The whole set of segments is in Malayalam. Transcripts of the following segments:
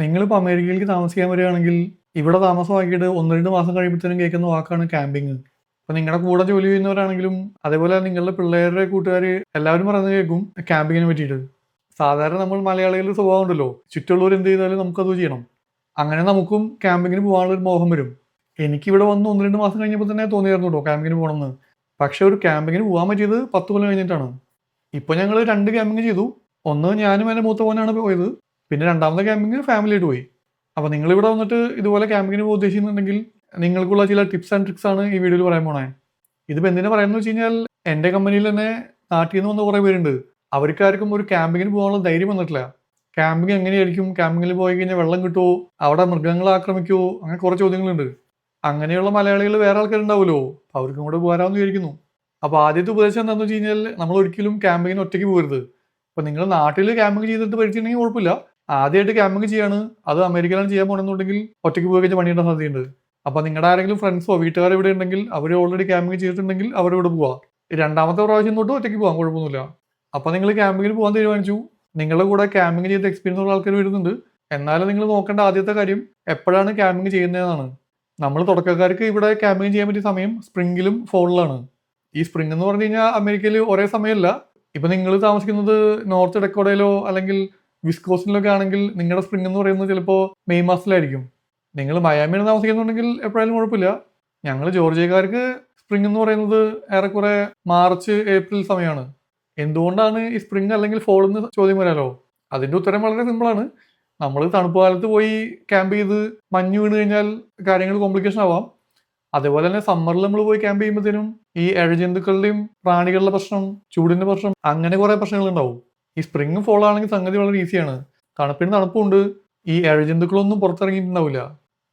നിങ്ങളിപ്പോൾ അമേരിക്കയിലേക്ക് താമസിക്കാൻ വരികയാണെങ്കിൽ ഇവിടെ താമസമാക്കിയിട്ട് ഒന്ന് രണ്ട് മാസം കഴിയുമ്പോഴത്തേനും കേൾക്കുന്ന വാക്കാണ് ക്യാമ്പിങ്. അപ്പോൾ നിങ്ങളുടെ കൂടെ ജോലി ചെയ്യുന്നവരാണെങ്കിലും അതേപോലെ നിങ്ങളുടെ പിള്ളേരുടെ കൂട്ടുകാർ എല്ലാവരും പറയുന്നത് കേൾക്കും ക്യാമ്പിങ്ങിനെ പറ്റിയിട്ട്. സാധാരണ നമ്മൾ മലയാളികളുടെ സ്വഭാവം ഉണ്ടല്ലോ. ചുറ്റുള്ളവർ എന്ത് ചെയ്താലും നമുക്കത് ചെയ്യണം. അങ്ങനെ നമുക്കും ക്യാമ്പിങ്ങിന് പോകാനുള്ള ഒരു മോഹം വരും. എനിക്ക് ഇവിടെ വന്ന് ഒന്ന് രണ്ട് മാസം കഴിഞ്ഞപ്പോൾ തന്നെ തോന്നിയായിരുന്നു കേട്ടോ ക്യാമ്പിങ്ങിന് പോകണമെന്ന്. പക്ഷെ ഒരു ക്യാമ്പിങ്ങിന് പോകാൻ പറ്റിയത് പത്ത് കൊല്ലം കഴിഞ്ഞിട്ടാണ്. ഇപ്പോൾ ഞങ്ങൾ രണ്ട് ക്യാമ്പിങ് ചെയ്തു. ഒന്ന് ഞാനും എന്റെ മൂത്ത പോയത്. പിന്നെ രണ്ടാമത്തെ ക്യാമ്പിങ് ഫാമിലിയായിട്ട് പോയി. അപ്പോൾ നിങ്ങൾ ഇവിടെ വന്നിട്ട് ഇതുപോലെ ക്യാമ്പിങ്ങിന് പോകാൻ ഉദ്ദേശിക്കുന്നുണ്ടെങ്കിൽ നിങ്ങൾക്കുള്ള ചില ടിപ്സ് ആൻഡ് ട്രിക്സ് ആണ് ഈ വീഡിയോയിൽ പറയാൻ പോണേ. ഇതിപ്പോൾ എന്തിനാ പറയുന്നത് വെച്ച് കഴിഞ്ഞാൽ എന്റെ കമ്പനിയിൽ തന്നെ നാട്ടിൽ നിന്ന് വന്ന കുറേ പേരുണ്ട്. അവർക്കാർക്കും ഒരു ക്യാമ്പിങ്ങിന് പോകാനുള്ള ധൈര്യം വന്നിട്ടില്ല. ക്യാമ്പിങ് എങ്ങനെയായിരിക്കും? ക്യാമ്പിങ്ങിൽ പോയി കഴിഞ്ഞാൽ വെള്ളം കിട്ടുമോ അവിടെ മൃഗങ്ങൾ ആക്രമിക്കുമോ അങ്ങനെ കുറേ ചോദ്യങ്ങളുണ്ട്. അങ്ങനെയുള്ള മലയാളികൾ വേറെ ആൾക്കാരുണ്ടാവുമല്ലോ. അവർക്കും കൂടെ പോരാമെന്ന് വിചാരിക്കുന്നു. അപ്പോൾ ആദ്യത്തെ ഉപദേശം എന്താണെന്ന് വെച്ച് കഴിഞ്ഞാൽ നമ്മൾ ഒരിക്കലും ക്യാമ്പിങ്ങിന് ഒറ്റയ്ക്ക് പോകരുത്. അപ്പോൾ നിങ്ങൾ നാട്ടിൽ ക്യാമ്പിങ് ചെയ്തിട്ട് പരിചയമുണ്ടെങ്കിൽ കുഴപ്പമില്ല. ആദ്യമായിട്ട് ക്യാമ്പിങ് ചെയ്യാണ്. അത് അമേരിക്കയിലാണ് ചെയ്യാൻ പോകണമെന്നുണ്ടെങ്കിൽ ഒറ്റയ്ക്ക് പോയി കഴിഞ്ഞാൽ പണിയേണ്ട സാധ്യതയുണ്ട്. അപ്പോൾ നിങ്ങളുടെ ആരെങ്കിലും ഫ്രണ്ട്സോ വീട്ടുകാരോ ഇവിടെ ഉണ്ടെങ്കിൽ അവർ ഓൾറെഡി ക്യാമ്പിങ് ചെയ്തിട്ടുണ്ടെങ്കിൽ അവരോട് ഇവിടെ പോവാം. രണ്ടാമത്തെ പ്രാവശ്യം തൊട്ട് ഒറ്റയ്ക്ക് പോകാം കുഴപ്പമൊന്നുമില്ല. അപ്പോൾ നിങ്ങൾ ക്യാമ്പിങ്ങിന് പോകാൻ തീരുമാനിച്ചു. നിങ്ങളുടെ കൂടെ ക്യാമ്പിങ് ചെയ്ത എക്സ്പീരിയൻസ് ഉള്ള ആൾക്കാർ വരുന്നുണ്ട്. എന്നാലും നിങ്ങൾ നോക്കേണ്ട ആദ്യത്തെ കാര്യം എപ്പോഴാണ് ക്യാമ്പിങ് ചെയ്യുന്നതെന്നാണ്. നമ്മൾ തുടക്കക്കാർക്ക് ഇവിടെ ക്യാമ്പിങ് ചെയ്യാൻ പറ്റിയ സമയം സ്പ്രിംഗിലും ഫോളിലാണ് ഈ സ്പ്രിംഗ് എന്ന് പറഞ്ഞു കഴിഞ്ഞാൽ അമേരിക്കയിൽ ഒരേ സമയമല്ല. ഇപ്പൊ നിങ്ങൾ താമസിക്കുന്നത് നോർത്ത് ഡെക്കോഡയിലോ അല്ലെങ്കിൽ വിസ്കോസിലൊക്കെ ആണെങ്കിൽ നിങ്ങളുടെ സ്പ്രിംഗ് എന്ന് പറയുന്നത് ചിലപ്പോൾ മെയ് മാസത്തിലായിരിക്കും. നിങ്ങൾ മയാമിയിൽ താമസിക്കുന്നുണ്ടെങ്കിൽ എപ്പോഴായാലും കുഴപ്പമില്ല. ഞങ്ങൾ ജോർജിയക്കാർക്ക് സ്പ്രിംഗ് എന്ന് പറയുന്നത് ഏറെക്കുറെ മാർച്ച് ഏപ്രിൽ സമയമാണ് എന്തുകൊണ്ടാണ് ഈ സ്പ്രിംഗ് അല്ലെങ്കിൽ ഫോൾ എന്ന് ചോദ്യം വരാലോ? അതിന്റെ ഉത്തരം വളരെ സിമ്പിളാണ് നമ്മൾ തണുപ്പ് കാലത്ത് പോയി ക്യാമ്പ് ചെയ്ത് മഞ്ഞ് വീണ് കഴിഞ്ഞാൽ കാര്യങ്ങൾ കോംപ്ലിക്കേഷൻ ആവാം. അതേപോലെ തന്നെ സമ്മറിൽ നമ്മൾ പോയി ക്യാമ്പ് ചെയ്യുമ്പോഴത്തേനും ഈ ഇഴജന്തുക്കളുടെയും പ്രാണികളുടെ പ്രശ്നം ചൂടിന്റെ പ്രശ്നം അങ്ങനെ കുറേ പ്രശ്നങ്ങൾ ഉണ്ടാവും ഈ സ്പ്രിംഗ് ഫോൾ ആണെങ്കിൽ സംഗതി വളരെ ഈസിയാണ് തണുപ്പിന് തണുപ്പുണ്ട് ഈ ഇഴജന്തുക്കളൊന്നും പുറത്തിറങ്ങിയിട്ടുണ്ടാവില്ല.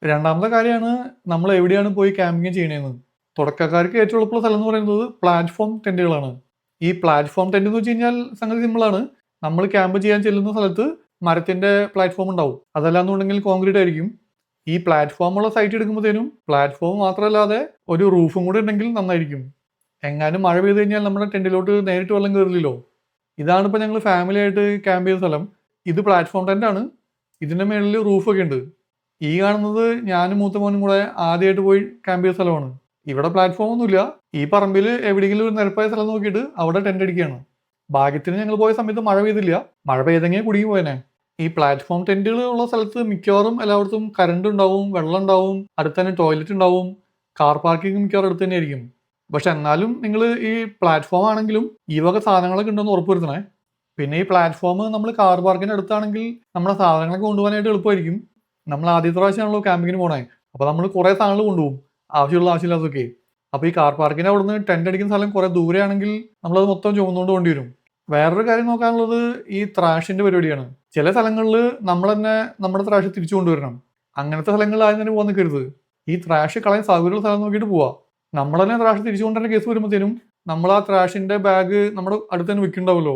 രണ്ടാമത്തെ കാര്യമാണ് നമ്മൾ എവിടെയാണ് പോയി ക്യാമ്പിങ് ചെയ്യണേന്ന്. തുടക്കക്കാർക്ക് ഏറ്റവും എളുപ്പമുള്ള സ്ഥലം എന്ന് പറയുന്നത് പ്ലാറ്റ്ഫോം ടെന്റുകളാണ് ഈ പ്ലാറ്റ്ഫോം ടെന്റ് എന്ന് വെച്ച് കഴിഞ്ഞാൽ സംഗതി സിമ്പിളാണ് നമ്മൾ ക്യാമ്പ് ചെയ്യാൻ ചെല്ലുന്ന സ്ഥലത്ത് മരത്തിന്റെ പ്ലാറ്റ്ഫോം ഉണ്ടാവും. അതല്ലാന്നുണ്ടെങ്കിൽ കോൺക്രീറ്റ് ആയിരിക്കും. ഈ പ്ലാറ്റ്ഫോമുള്ള സൈറ്റ് എടുക്കുമ്പോഴത്തേനും പ്ലാറ്റ്ഫോം മാത്രമല്ലാതെ ഒരു റൂഫും കൂടെ ഉണ്ടെങ്കിൽ നന്നായിരിക്കും. എങ്ങാനും മഴ പെയ്ത് കഴിഞ്ഞാൽ നമ്മുടെ ടെന്റിലോട്ട് നേരിട്ട് വെള്ളം കയറില്ലല്ലോ. ഇതാണ് ഇപ്പോൾ ഞങ്ങൾ ഫാമിലി ആയിട്ട് ക്യാമ്പ് ചെയ്ത സ്ഥലം. ഇത് പ്ലാറ്റ്ഫോം ടെന്റ് ആണ്. ഇതിന്റെ മേളിൽ റൂഫൊക്കെ ഉണ്ട്. ഈ കാണുന്നത് ഞാനും മൂത്ത മോനും കൂടെ ആദ്യമായിട്ട് പോയി ക്യാമ്പ് ചെയ്ത സ്ഥലമാണ്. ഇവിടെ പ്ലാറ്റ്ഫോം ഒന്നുമില്ല. ഈ പറമ്പിൽ എവിടെയെങ്കിലും ഒരു നിരപ്പായ സ്ഥലം നോക്കിയിട്ട് അവിടെ ടെന്റ് അടിക്കുകയാണ്. ഭാഗ്യത്തിന് ഞങ്ങൾ പോയ സമയത്ത് മഴ പെയ്തില്ല. മഴ പെയ്തെങ്കിൽ കുടുങ്ങി പോയനെ. ഈ പ്ലാറ്റ്ഫോം ടെന്റുകൾ ഉള്ള സ്ഥലത്ത് മിക്കവാറും എല്ലായിടത്തും കറണ്ട് ഉണ്ടാവും വെള്ളം ഉണ്ടാവും അടുത്ത് തന്നെ ടോയ്ലറ്റ് ഉണ്ടാവും. കാർ പാർക്കിംഗ് മിക്കവാറും അടുത്ത് തന്നെ ആയിരിക്കും പക്ഷെ എന്നാലും നിങ്ങൾ ഈ പ്ലാറ്റ്ഫോം ആണെങ്കിലും ഈ വക സാധനങ്ങളൊക്കെ ഉണ്ടെന്ന് ഉറപ്പുവരുത്തണേ. പിന്നെ ഈ പ്ലാറ്റ്ഫോം നമ്മൾ കാർ പാർക്കിന് അടുത്താണെങ്കിൽ നമ്മുടെ സാധനങ്ങളൊക്കെ കൊണ്ടുപോകാനായിട്ട് എളുപ്പമായിരിക്കും. നമ്മൾ ആദ്യത്തെ പ്രാവശ്യമാണല്ലോ ക്യാമ്പിങ്ങിന് പോണേ. അപ്പോൾ നമ്മൾ കുറേ സാധനങ്ങൾ കൊണ്ടുപോകും. ആവശ്യമുള്ള ആവശ്യമില്ലാത്തതൊക്കെ. അപ്പോൾ ഈ കാർ പാർക്കിന്റെ അവിടുന്ന് ടെന്റ് അടിക്കുന്ന സ്ഥലം കുറേ ദൂരെയാണെങ്കിൽ നമ്മളത് മൊത്തം ചുമന്നുകൊണ്ട് കൊണ്ടി വരും. വേറൊരു കാര്യം നോക്കാനുള്ളത് ഈ ത്രാഷിന്റെ പരിപാടിയാണ്. ചില സ്ഥലങ്ങളിൽ നമ്മൾ തന്നെ നമ്മുടെ ത്രാഷ് തിരിച്ചു കൊണ്ടുവരണം. അങ്ങനത്തെ സ്ഥലങ്ങളിൽ ആദ്യം തന്നെ പോകാൻ നിൽക്കരുത്. ഈ ത്രാഷ് കളയാൻ സൗകര്യമുള്ള സ്ഥലം നോക്കിയിട്ട് പോവാ. നമ്മൾ തന്നെ ത്രാഷ് തിരിച്ചു കൊണ്ടുവരുന്ന കേസ് വരുമ്പോഴത്തേനും നമ്മൾ ആ ത്രാഷിന്റെ ബാഗ് നമ്മൾ അടുത്ത് തന്നെ വെക്കുന്നുണ്ടാവുമല്ലോ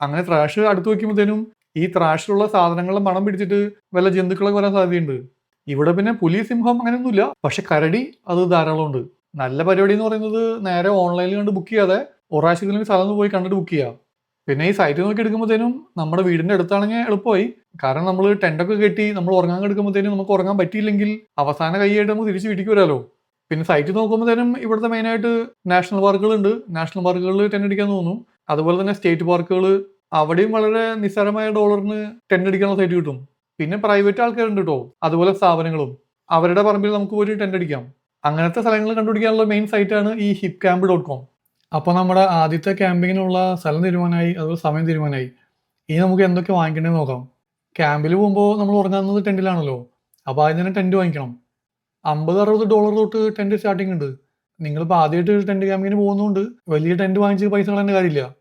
അങ്ങനെ ത്രാഷ് അടുത്ത് വെക്കുമ്പോഴത്തേനും ഈ ത്രാഷിലുള്ള സാധനങ്ങളുടെ മണം പിടിച്ചിട്ട് വല്ല ജന്തുക്കളൊക്കെ വരാൻ സാധ്യതയുണ്ട്. ഇവിടെ പിന്നെ പുലി സിംഹം അങ്ങനെയൊന്നുമില്ല. പക്ഷെ കരടി അത് ധാരാളമുണ്ട്. നല്ല പരിപാടി എന്ന് പറയുന്നത് നേരെ ഓൺലൈനിൽ കണ്ട് ബുക്ക് ചെയ്യാതെ ഒരാഴ്ചകളിൽ സ്ഥലത്ത് പോയി കണ്ടിട്ട് ബുക്ക് ചെയ്യാം. പിന്നെ ഈ സൈറ്റ് നോക്കി എടുക്കുമ്പോഴത്തേനും നമ്മുടെ വീടിന്റെ അടുത്താണെങ്കിൽ എളുപ്പമായി. കാരണം നമ്മൾ ടെന്റൊക്കെ കെട്ടി നമ്മൾ ഉറങ്ങാൻ എടുക്കുമ്പോഴത്തേനും നമുക്ക് ഉറങ്ങാൻ പറ്റിയില്ലെങ്കിൽ അവസാന കൈയായിട്ട് നമുക്ക് തിരിച്ച് വീട്ടിലേക്ക് വരാമല്ലോ പിന്നെ സൈറ്റ് നോക്കുമ്പോഴത്തേനും ഇവിടുത്തെ മെയിനായിട്ട് നാഷണൽ പാർക്കുകളുണ്ട് നാഷണൽ പാർക്കുകളിൽ ടെന്റ് അടിക്കാൻ തോന്നുന്നു അതുപോലെ തന്നെ സ്റ്റേറ്റ് പാർക്കുകൾ അവിടെയും വളരെ നിസ്സാരമായ ഡോളറിന് ടെന്റ് അടിക്കാനുള്ള സൈറ്റ് കിട്ടും. പിന്നെ പ്രൈവറ്റ് ആൾക്കാരുണ്ട് കേട്ടോ അതുപോലെ സ്ഥാപനങ്ങളും. അവരുടെ പറമ്പിൽ നമുക്ക് പോയി ടെന്റ് അടിക്കാം. അങ്ങനത്തെ സ്ഥലങ്ങൾ കണ്ടുപിടിക്കാനുള്ള മെയിൻ സൈറ്റാണ് ഈ ഹിപ് ക്യാമ്പ് ഡോട്ട് കോം അപ്പോൾ നമ്മുടെ ആദ്യത്തെ ക്യാമ്പിങ്ങിനുള്ള സ്ഥലം തീരുമാനമായി അതുപോലെ സമയം തീരുമാനമായി. ഇനി നമുക്ക് എന്തൊക്കെ വാങ്ങിക്കണമെന്ന് നോക്കാം. ക്യാമ്പിൽ പോകുമ്പോൾ നമ്മൾ ഉറങ്ങുന്നത് ടെന്റിലാണല്ലോ അപ്പോൾ ആദ്യം തന്നെ ടെന്റ് വാങ്ങിക്കണം. അമ്പത് അറുപത് ഡോളർ തൊട്ട് ടെന്റ് സ്റ്റാർട്ടിംഗ് ഉണ്ട്. നിങ്ങളിപ്പോൾ ആദ്യമായിട്ട് ടെന്റ് ക്യാമ്പിങ്ങിന് പോകുന്നതുകൊണ്ട് വലിയ ടെന്റ് വാങ്ങിച്ച് പൈസ കളയേണ്ട കാര്യമില്ല.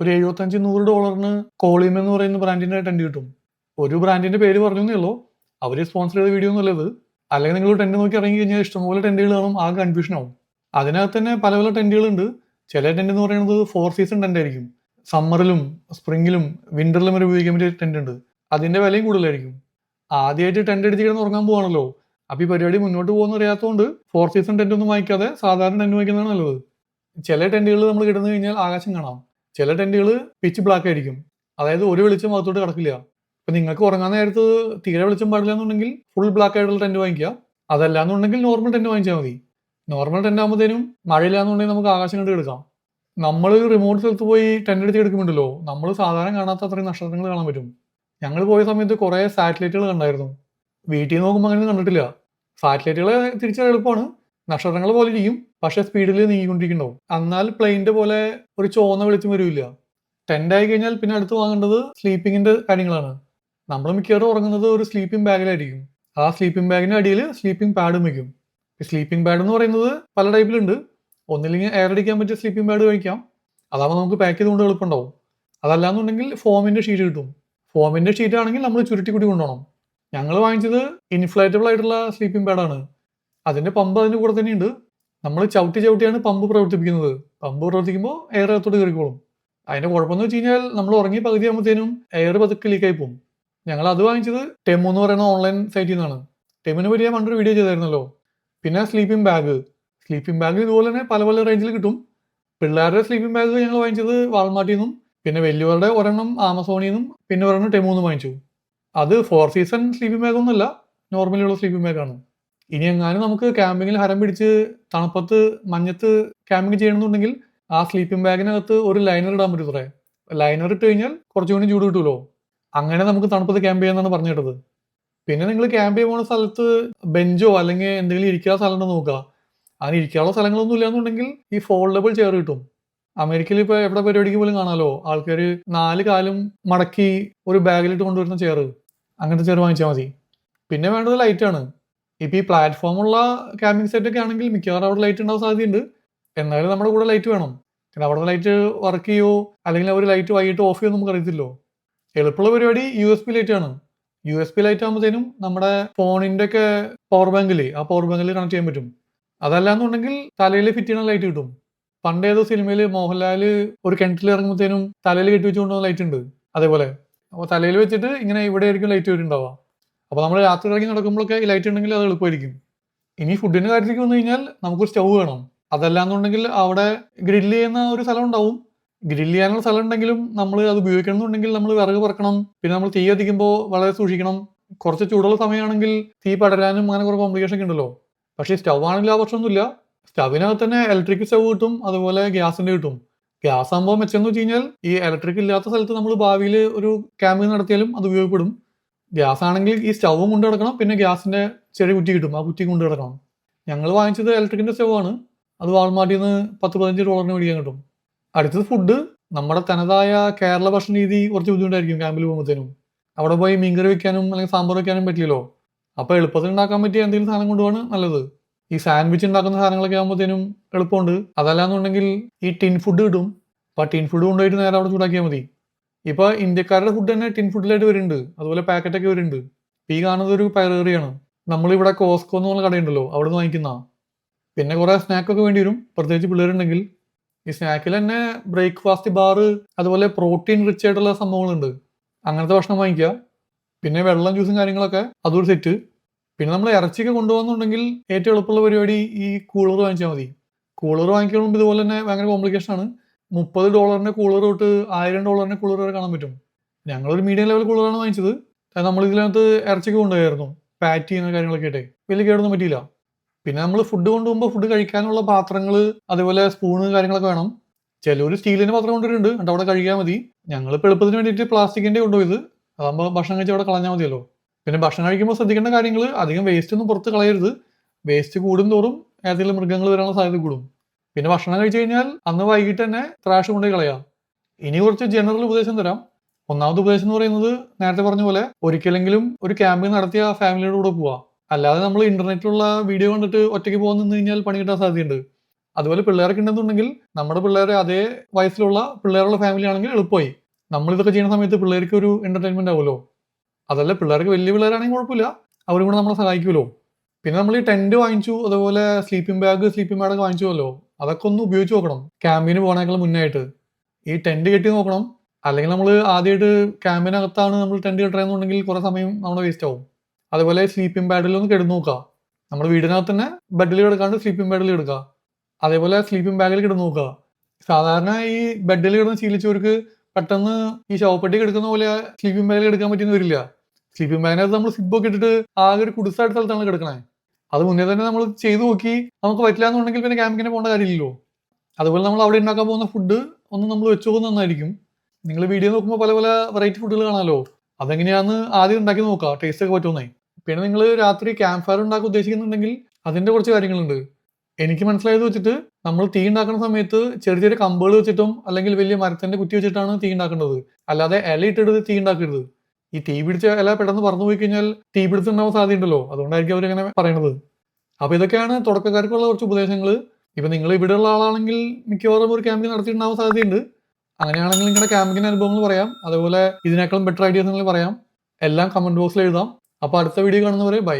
ഒരു എഴുപത്തഞ്ച് നൂറ് ഡോളറിന് കോളിയം എന്ന് പറയുന്ന ബ്രാൻഡിന്റെ ടെന്റ് കിട്ടും. ഒരു ബ്രാൻഡിന്റെ പേര് പറഞ്ഞേ ഉള്ളൂ. അവർ സ്പോൺസർ ചെയ്ത വീഡിയോ ഒന്നും ഇത്. അല്ലെങ്കിൽ നിങ്ങൾ ടെന്റ് നോക്കി ഇറങ്ങി കഴിഞ്ഞാൽ ഇഷ്ടംപോലെ ടെന്റുകൾ കാണും ആ കൺഫ്യൂഷൻ ആവും. അതിനകത്ത് തന്നെ പല പല ടെന്റുകളുണ്ട് ചില ടെന്റ് എന്ന് പറയുന്നത് ഫോർ സീസൺ ടെന്റ് ആയിരിക്കും. സമ്മറിലും സ്പ്രിങ്ങിലും വിന്ററിലും വരെ ഉപയോഗിക്കാൻ പറ്റിയ ടെന്റ് ഉണ്ട്. അതിന്റെ വിലയും കൂടുതലായിരിക്കും. ആദ്യമായിട്ട് ടെന്റ് അടിച്ച് കിടന്ന് ഉറങ്ങാൻ പോവാണല്ലോ. അപ്പൊ ഈ പരിപാടി മുന്നോട്ട് പോകുന്ന അറിയാത്തതുകൊണ്ട് ഫോർ സീസൺ ടെന്റ് ഒന്നും വാങ്ങിക്കാതെ സാധാരണ ടെന്റ് വാങ്ങിക്കുന്നതാണ് നല്ലത്. ചില ടെന്റുകൾ നമ്മൾ കിടന്നു കഴിഞ്ഞാൽ ആകാശം കാണാം. ചില ടെന്റുകൾ പിച്ച് ബ്ലാക്ക് ആയിരിക്കും. അതായത് ഒരു വെളിച്ചം അകത്തോട്ട് കിടക്കില്ല. അപ്പൊ നിങ്ങൾക്ക് ഉറങ്ങാൻ നേരത്ത് തീരെ വെളിച്ചം പാടില്ല എന്നുണ്ടെങ്കിൽ ഫുൾ ബ്ലാക്ക് ആയിട്ടുള്ള ടെന്റ് വാങ്ങിക്കുക. അതല്ല എന്നുണ്ടെങ്കിൽ നോർമൽ ടെന്റ് വാങ്ങിച്ചാൽ മതി. നോർമൽ ടെന്റ് ആകുമ്പോഴത്തേനും മഴയില്ല എന്നുണ്ടെങ്കിൽ നമുക്ക് ആകാശം കണ്ട് എടുക്കാം നമ്മൾ റിമോട്ട് സ്ഥലത്ത് പോയി ടെന്റ് എടുത്ത് എടുക്കുന്നുണ്ടല്ലോ നമ്മൾ സാധാരണ കാണാത്ത അത്രയും നക്ഷത്രങ്ങൾ കാണാൻ പറ്റും. ഞങ്ങൾ പോയ സമയത്ത് കുറേ സാറ്റലൈറ്റുകൾ കണ്ടായിരുന്നു. വീട്ടിൽ നോക്കുമ്പോൾ അങ്ങനെ കണ്ടിട്ടില്ല. സാറ്റലൈറ്റുകളെ തിരിച്ചറിയാൻ എളുപ്പമാണ്. നക്ഷത്രങ്ങൾ പോലെ ഇരിക്കും. പക്ഷെ സ്പീഡിൽ നീങ്ങിക്കൊണ്ടിരിക്കുന്നുണ്ടാവും. എന്നാൽ പ്ലെയിന്റെ പോലെ ഒരു ചോന്ന വെളിച്ചം വരില്ല. ടെന്റ് ആയി കഴിഞ്ഞാൽ പിന്നെ അടുത്ത് വാങ്ങേണ്ടത് സ്ലീപ്പിങ്ങിന്റെ കാര്യങ്ങളാണ്. നമ്മൾ മിക്കവാറും ഉറങ്ങുന്നത് ഒരു സ്ലീപ്പിംഗ് ബാഗിലായിരിക്കും ആ സ്ലീപ്പിംഗ് ബാഗിന്റെ അടിയിൽ സ്ലീപ്പിംഗ് പാഡും വയ്ക്കും സ്ലീപ്പിംഗ് പാഡ് എന്ന് പറയുന്നത് പല ടൈപ്പിലുണ്ട് ഒന്നില്ലെങ്കിൽ എയർ അടിക്കാൻ പറ്റിയ സ്ലീപ്പിംഗ് പാഡ് കഴിക്കാം അതാകുമ്പോൾ നമുക്ക് പാക്ക് ചെയ്തുകൊണ്ട് എളുപ്പമുണ്ടാവും. അതല്ലാന്നുണ്ടെങ്കിൽ ഫോമിന്റെ ഷീറ്റ് കിട്ടും. ഫോമിന്റെ ഷീറ്റ് ആണെങ്കിൽ നമ്മൾ ചുരുട്ടി കൂടി കൊണ്ടുപോകണം. ഞങ്ങൾ വാങ്ങിച്ചത് ഇൻഫ്ലേറ്റബിൾ ആയിട്ടുള്ള സ്ലീപ്പിംഗ് പാഡാണ് അതിന്റെ പമ്പ് അതിന്റെ കൂടെ തന്നെയുണ്ട്. നമ്മൾ ചവിട്ടി ചവിട്ടിയാണ് പമ്പ് പ്രവർത്തിപ്പിക്കുന്നത്. പമ്പ് പ്രവർത്തിക്കുമ്പോൾ എയർ അകത്തോട്ട് കയറിക്കോളും. അതിന്റെ കുഴപ്പമെന്ന് വെച്ച് കഴിഞ്ഞാൽ നമ്മൾ ഉറങ്ങി പകുതി ആകുമ്പോഴത്തേനും എയർ പതുക്കെ ലീക്കായി പോകും. ഞങ്ങൾ അത് വാങ്ങിച്ചത് ടെമു എന്ന് പറയുന്ന ഓൺലൈൻ സൈറ്റിൽ നിന്നാണ്. ടെമിനെ പറ്റി ഞാൻ പണ്ടൊരു വീഡിയോ ചെയ്തായിരുന്നല്ലോ. പിന്നെ സ്ലീപ്പിംഗ് ബാഗ് സ്ലീപ്പിംഗ് ബാഗ് ഇതുപോലെ തന്നെ പല പല റേഞ്ചിൽ കിട്ടും. പിള്ളേരുടെ സ്ലീപ്പിംഗ് ബാഗ് ഞങ്ങൾ വാങ്ങിച്ചത് വാൾമാർട്ടിൽ നിന്നും പിന്നെ വലിയവരുടെ ഒരെണ്ണം ആമസോണിൽ നിന്നും പിന്നെ ഒരെണ്ണം ടെമു നിന്ന് വാങ്ങിച്ചു. അത് ഫോർ സീസൺ സ്ലീപ്പിംഗ് ബാഗ് ഒന്നുമല്ല. നോർമലി ഉള്ള സ്ലീപ്പിംഗ് ആണ്. ഇനി എങ്ങാനും നമുക്ക് ക്യാമ്പിങ്ങിൽ ഹരം പിടിച്ച് തണുപ്പത്ത് മഞ്ഞത്ത് ക്യാമ്പിംഗ് ചെയ്യണമെന്നുണ്ടെങ്കിൽ ആ സ്ലീപ്പിംഗ് ബാഗിനകത്ത് ഒരു ലൈനർ ഇടാൻ പറ്റും സാറേ. ലൈനർ ഇട്ട് കഴിഞ്ഞാൽ കുറച്ചുകൂടി ചൂട് കിട്ടുമല്ലോ. അങ്ങനെ നമുക്ക് തണുപ്പത്ത് ക്യാമ്പ് ചെയ്യാന്നാണ് പറഞ്ഞു കേട്ടത്. പിന്നെ നിങ്ങൾ ക്യാമ്പ് ചെയ്യാൻ പോകുന്ന സ്ഥലത്ത് ബെഞ്ചോ അല്ലെങ്കിൽ എന്തെങ്കിലും ഇരിക്കാനുള്ള സ്ഥലം നോക്കുക. അങ്ങനെ ഇരിക്കാനുള്ള സ്ഥലങ്ങളൊന്നും ഇല്ലാന്നുണ്ടെങ്കിൽ ഈ ഫോൾഡബിൾ ചെയർ കിട്ടും. അമേരിക്കയിൽ ഇപ്പോൾ എവിടെ പരിപാടിക്ക് പോലും കാണാലോ ആൾക്കാർ നാല് കാലും മടക്കി ഒരു ബാഗിലിട്ട് കൊണ്ടുവരുന്ന ചെയർ അങ്ങനത്തെ ചെയർ വാങ്ങിച്ചാൽ മതി. പിന്നെ വേണ്ടത് ലൈറ്റാണ് ഇപ്പം ഈ പ്ലാറ്റ്ഫോമുള്ള ക്യാമ്പിംഗ് സെറ്റൊക്കെ ആണെങ്കിൽ മിക്കവാറും അവിടെ ലൈറ്റ് ഉണ്ടാവാൻ സാധ്യതയുണ്ട്. എന്നാലും നമ്മുടെ കൂടെ ലൈറ്റ് വേണം. കാരണം അവിടെ ലൈറ്റ് വർക്ക് ചെയ്യുമോ അല്ലെങ്കിൽ അവർ ലൈറ്റ് വൈകിട്ട് ഓഫ് ചെയ്യുമോ നമുക്ക് അറിയത്തില്ലോ എളുപ്പമുള്ള പരിപാടി യു എസ് പി ലൈറ്റ് ആണ്. യു എസ് പി ലൈറ്റ് ആകുമ്പോഴത്തേനും നമ്മുടെ ഫോണിന്റെ ഒക്കെ പവർ ബാങ്കിൽ ആ പവർ ബാങ്കിൽ കണക്ട് ചെയ്യാൻ പറ്റും. അതല്ലാന്നുണ്ടെങ്കിൽ തലയിൽ ഫിറ്റ് ചെയ്യണ ലൈറ്റ് കിട്ടും. പണ്ട് ഏതോ സിനിമയിൽ മോഹൻലാൽ ഒരു കിണറ്റിൽ ഇറങ്ങുമ്പോഴത്തേനും തലയിൽ കെട്ടി വെച്ചുകൊണ്ട് ലൈറ്റ് ഉണ്ട്. അതേപോലെ അപ്പോൾ തലയിൽ വെച്ചിട്ട് ഇങ്ങനെ ഇവിടെ ആയിരിക്കും ലൈറ്റ് വരുന്നുണ്ടാവുക. അപ്പോൾ നമ്മൾ രാത്രി ഇറങ്ങി നടക്കുമ്പോഴൊക്കെ ഈ ലൈറ്റ് ഉണ്ടെങ്കിൽ അത് എളുപ്പമായിരിക്കും. ഇനി ഫുഡിന്റെ കാര്യത്തിലേക്ക് വന്നു കഴിഞ്ഞാൽ നമുക്കൊരു സ്റ്റൗ വേണം. അതല്ലാന്നുണ്ടെങ്കിൽ അവിടെ ഗ്രില്ല് ചെയ്യുന്ന ഒരു സ്ഥലം ഉണ്ടാവും. ഗ്രില്ല് ചെയ്യാനുള്ള സ്ഥലം ഉണ്ടെങ്കിലും നമ്മൾ അത് ഉപയോഗിക്കണം എന്നുണ്ടെങ്കിൽ നമ്മൾ വിറക് പറക്കണം. പിന്നെ നമ്മൾ തീ കത്തിക്കുമ്പോൾ വളരെ സൂക്ഷിക്കണം. കുറച്ച് ചൂടുള്ള സമയമാണെങ്കിൽ തീ പടരാനും അങ്ങനെ കുറേ കോംപ്ലിക്കേഷൻ ഒക്കെ ഉണ്ടല്ലോ. പക്ഷേ സ്റ്റൗ ആണെങ്കിൽ ആ പ്രശ്നമൊന്നുമില്ല. സ്റ്റവിനകത്ത് തന്നെ ഇലക്ട്രിക് സ്റ്റവ് കിട്ടും. അതുപോലെ ഗ്യാസിന്റെ കിട്ടും. ഗ്യാസ് ആകുമ്പോൾ മെച്ചെന്ന് വെച്ച് കഴിഞ്ഞാൽ ഈ ഇലക്ട്രിക് ഇല്ലാത്ത സ്ഥലത്ത് നമ്മൾ ഭാവിയിൽ ഒരു ക്യാമ്പിംഗ് നടത്തിയാലും അത് ഉപയോഗപ്പെടും. ഗ്യാസ് ആണെങ്കിൽ ഈ സ്റ്റവും കൊണ്ട് കിടക്കണം പിന്നെ ഗ്യാസിന്റെ ചെറിയ കുറ്റി കിട്ടും ആ കുറ്റി കൊണ്ട് കിടക്കണം ഞങ്ങൾ വാങ്ങിച്ചത് ഇലക്ട്രിക്കിന്റെ സ്റ്റവ് ആണ്. അത് വാൾമാർട്ടിൽ നിന്ന് പത്ത് പതിനഞ്ച് ഡോളറിന് മേടിക്കാൻ കിട്ടും. അടുത്തത് ഫുഡ് നമ്മുടെ തനതായ കേരള ഭക്ഷണ രീതി കുറച്ച് ബുദ്ധിമുട്ടായിരിക്കും ക്യാമ്പിൽ പോകുമ്പോഴത്തേനും അവിടെ പോയി മീൻകറി വെക്കാനും അല്ലെങ്കിൽ സാമ്പാർ വെക്കാനും പറ്റില്ലല്ലോ. അപ്പോൾ എളുപ്പത്തിൽ ഉണ്ടാക്കാൻ പറ്റിയ എന്തെങ്കിലും സാധനം കൊണ്ടുപോകാണ് നല്ലത്. ഈ സാൻഡ്വിച്ച് ഉണ്ടാക്കുന്ന സാധനങ്ങളൊക്കെ ആകുമ്പോഴത്തേനും എളുപ്പമുണ്ട്. അതല്ലാന്നുണ്ടെങ്കിൽ ഈ ടിൻ ഫുഡ് കിട്ടും. അപ്പോൾ ടിൻ ഫുഡ് കൊണ്ടുപോയിട്ട് നേരെ അവിടെ ചൂടാക്കിയാൽ മതി. ഇപ്പോൾ ഇന്ത്യക്കാരുടെ ഫുഡ് തന്നെ ടിൻ ഫുഡിലായിട്ട് വരുന്നുണ്ട്. അതുപോലെ പാക്കറ്റൊക്കെ വരുന്നുണ്ട്. ഈ കാണുന്നത് ഒരു പയറേറിയാണ് നമ്മളിവിടെ കോസ്കോ എന്ന് പറഞ്ഞ കടയുണ്ടല്ലോ അവിടെ നിന്ന് വാങ്ങിക്കുന്ന. പിന്നെ കുറേ സ്നാക്കൊക്കെ വേണ്ടി വരും. പ്രത്യേകിച്ച് പിള്ളേരുണ്ടെങ്കിൽ. ഈ സ്നാക്കിൽ തന്നെ ബ്രേക്ക്ഫാസ്റ്റ് ബാറ് അതുപോലെ പ്രോട്ടീൻ റിച്ച് ആയിട്ടുള്ള സംഭവങ്ങളുണ്ട്. അങ്ങനത്തെ ഭക്ഷണം വാങ്ങിക്കുക. പിന്നെ വെള്ളം ജ്യൂസും കാര്യങ്ങളൊക്കെ. അതൊരു സെറ്റ് പിന്നെ നമ്മൾ ഇറച്ചിയൊക്കെ കൊണ്ടുപോകുന്നുണ്ടെങ്കിൽ ഏറ്റവും എളുപ്പമുള്ള പരിപാടി ഈ കൂളർ വാങ്ങിച്ചാൽ മതി. കൂളർ വാങ്ങിക്കുമ്പോൾ ഇതുപോലെ തന്നെ ഭയങ്കര കോംപ്ലിക്കേഷൻ ആണ്. മുപ്പത് ഡോളറിന്റെ കൂളർ തൊട്ട് ആയിരം ഡോളറിന്റെ കൂളർ വരെ കാണാൻ പറ്റും. ഞങ്ങളൊരു മീഡിയം ലെവൽ കൂളറാണ് വാങ്ങിച്ചത്. നമ്മൾ ഇതിനകത്ത് ഇറച്ചിക്ക് കൊണ്ടുപോയായിരുന്നു. പാറ്റ് ചെയ്യുന്ന കാര്യങ്ങളൊക്കെ ആയിട്ട്. വലിയ കേടൊന്നും പറ്റിയില്ല. പിന്നെ നമ്മൾ ഫുഡ് കൊണ്ടുപോകുമ്പോൾ ഫുഡ് കഴിക്കാനുള്ള പാത്രങ്ങൾ അതേപോലെ സ്പൂണ് കാര്യങ്ങളൊക്കെ വേണം. ചില ഒരു സ്റ്റീലിന്റെ പാത്രം കൊണ്ടുവരുന്നുണ്ട്. എന്നിട്ട് അവിടെ കഴിക്കാൻ മതി. ഞങ്ങൾ എളുപ്പത്തിന് വേണ്ടിയിട്ട് പ്ലാസ്റ്റിക്കിന്റെ കൊണ്ടുപോയത്. അതാകുമ്പോൾ ഭക്ഷണം കഴിച്ച് അവിടെ കളഞ്ഞാൽ മതിയല്ലോ. പിന്നെ ഭക്ഷണം കഴിക്കുമ്പോൾ ശ്രദ്ധിക്കേണ്ട കാര്യങ്ങൾ അധികം വേസ്റ്റ് ഒന്നും പുറത്ത് കളയരുത്. വേസ്റ്റ് കൂടും തോറും ഏതെങ്കിലും മൃഗങ്ങൾ വരാനുള്ള സാധ്യത കൂടും. പിന്നെ ഭക്ഷണം കഴിച്ചു കഴിഞ്ഞാൽ അന്ന് വൈകിട്ട് തന്നെ ത്രാഷ് കൊണ്ടുപോയി കളയാം. ഇനി കുറച്ച് ജനറൽ ഉപദേശം തരാം. ഒന്നാമത്തെ ഉപദേശം എന്ന് പറയുന്നത് നേരത്തെ പറഞ്ഞ പോലെ ഒരിക്കലെങ്കിലും ഒരു ക്യാമ്പിംഗ് നടത്തിയ ഫാമിലിയുടെ കൂടെ പോവാ. അല്ലാതെ നമ്മൾ ഇന്റർനെറ്റിലുള്ള വീഡിയോ കണ്ടിട്ട് ഒറ്റയ്ക്ക് പോകാൻ നിന്ന് കഴിഞ്ഞാൽ പണി കിട്ടാൻ സാധ്യതയുണ്ട്. അതുപോലെ പിള്ളേരൊക്കെ ഉണ്ടെന്നുണ്ടെങ്കിൽ നമ്മുടെ പിള്ളേരെ അതേ വയസ്സിലുള്ള പിള്ളേരുള്ള ഫാമിലി ആണെങ്കിൽ എളുപ്പമായി. നമ്മൾ ഇതൊക്കെ ചെയ്യുന്ന സമയത്ത് പിള്ളേർക്ക് ഒരു എന്റർടൈൻമെന്റ് ആവുമല്ലോ. അതല്ല പിള്ളേർക്ക് വലിയ പിള്ളേരാണെങ്കിൽ കുഴപ്പമില്ല. അവരും കൂടെ നമ്മളെ സഹായിക്കുമല്ലോ. പിന്നെ നമ്മൾ ഈ ടെന്റ് വാങ്ങിച്ചു അതുപോലെ സ്ലീപ്പിംഗ് ബാഗ് സ്ലീപ്പിംഗ് ബാഗ് വാങ്ങിച്ചുവല്ലോ. അതൊക്കെ ഒന്ന് ഉപയോഗിച്ച് നോക്കണം. ക്യാമ്പിന് പോകണേക്കാൾ മുന്നായിട്ട്. ഈ ടെന്റ് കെട്ടി നോക്കണം. അല്ലെങ്കിൽ നമ്മൾ ആദ്യമായിട്ട് ക്യാമ്പിനകത്താണ് നമ്മൾ ടെന്റ് കെട്ടണമെന്നുണ്ടെങ്കിൽ കുറെ സമയം നമ്മുടെ വേസ്റ്റ് ആവും. അതുപോലെ സ്ലീപ്പിംഗ് ബാഡിൽ ഒന്ന് കിടന്നു നോക്കുക. നമ്മൾ വീടിനകത്ത് തന്നെ ബെഡിൽ കിടക്കാണ്ട് സ്ലീപ്പിംഗ് ബാഡിൽ കിടക്കുക. അതേപോലെ സ്ലീപ്പിംഗ് ബാഗിൽ കിടന്നു നോക്കുക. സാധാരണ ഈ ബെഡിൽ കിടന്ന് ശീലിച്ചവർക്ക് പെട്ടെന്ന് ഈ ശവപ്പെട്ടിക്ക് എടുക്കുന്ന പോലെ സ്ലീപ്പിംഗ് ബാഗിൽ എടുക്കാൻ പറ്റിയെന്ന് വരില്ല. സ്ലീപ്പിംഗ് ബാഗിനകത്ത് നമ്മൾ സിബൊക്കെ ഇട്ടിട്ട് ആകെ ഒരു കുടിസായിട്ട് സ്ഥലത്താണ് കിടക്കണേ. അത് മുന്നേ തന്നെ നമ്മൾ ചെയ്തു നോക്കി നമുക്ക് പറ്റില്ല എന്നുണ്ടെങ്കിൽ പിന്നെ ക്യാമ്പിങ്ങിന് പോകേണ്ട കാര്യമില്ലല്ലോ. അതുപോലെ നമ്മൾ അവിടെ ഉണ്ടാക്കാൻ പോകുന്ന ഫുഡ് ഒന്ന് നമ്മൾ വെച്ചു പോകുന്നത് നന്നായിരിക്കും. നിങ്ങൾ വീഡിയോ നോക്കുമ്പോൾ പല പല വെറൈറ്റി ഫുഡുകൾ കാണാമല്ലോ അതെങ്ങനെയാന്ന് ആദ്യം ഉണ്ടാക്കി നോക്കുക ടേസ്റ്റ് ഒക്കെ പറ്റുമെന്നേ. പിന്നെ നിങ്ങൾ രാത്രി ക്യാമ്പ് ഫയർ ഉണ്ടാക്കാൻ ഉദ്ദേശിക്കുന്നുണ്ടെങ്കിൽ അതിന്റെ കുറച്ച് കാര്യങ്ങളുണ്ട്. എനിക്ക് മനസ്സിലായത് വെച്ചിട്ട് നമ്മൾ തീ ഉണ്ടാക്കുന്ന സമയത്ത് ചെറിയ ചെറിയ കമ്പുകൾ വെച്ചിട്ടും അല്ലെങ്കിൽ വലിയ മരത്തിന്റെ കുറ്റി വെച്ചിട്ടാണ് തീ ഉണ്ടാക്കേണ്ടത്. അല്ലാതെ ഇല ഇട്ടിട്ട് തീ ഉണ്ടാക്കരുത്. ഈ തീ പിടിച്ച ഇല പെട്ടെന്ന് പറന്നു പോയി കഴിഞ്ഞാൽ തീ പിടിച്ചുണ്ടാവാൻ സാധ്യതയുണ്ടല്ലോ. അതുകൊണ്ടായിരിക്കും അവരങ്ങനെ പറയണത്. അപ്പൊ ഇതൊക്കെയാണ് തുടക്കക്കാർക്കുള്ള കുറച്ച് ഉപദേശങ്ങൾ. ഇപ്പൊ നിങ്ങൾ ഇവിടെയുള്ള ആളാണെങ്കിൽ മിക്കവാറും ഒരു ക്യാമ്പിംഗ് നടത്തിയിട്ടുണ്ടാവാൻ സാധ്യതയുണ്ട്. അങ്ങനെയാണെങ്കിൽ നിങ്ങളുടെ ക്യാമ്പിങ്ങിന്റെ അനുഭവങ്ങൾ പറയാം. അതുപോലെ ഇതിനേക്കാളും ബെറ്റർ ഐഡിയാസ് നിങ്ങൾ പറയാം. എല്ലാം കമന്റ് ബോക്സിൽ എഴുതാം. അപ്പൊ അടുത്ത വീഡിയോ കാണുന്നവരെ ബൈ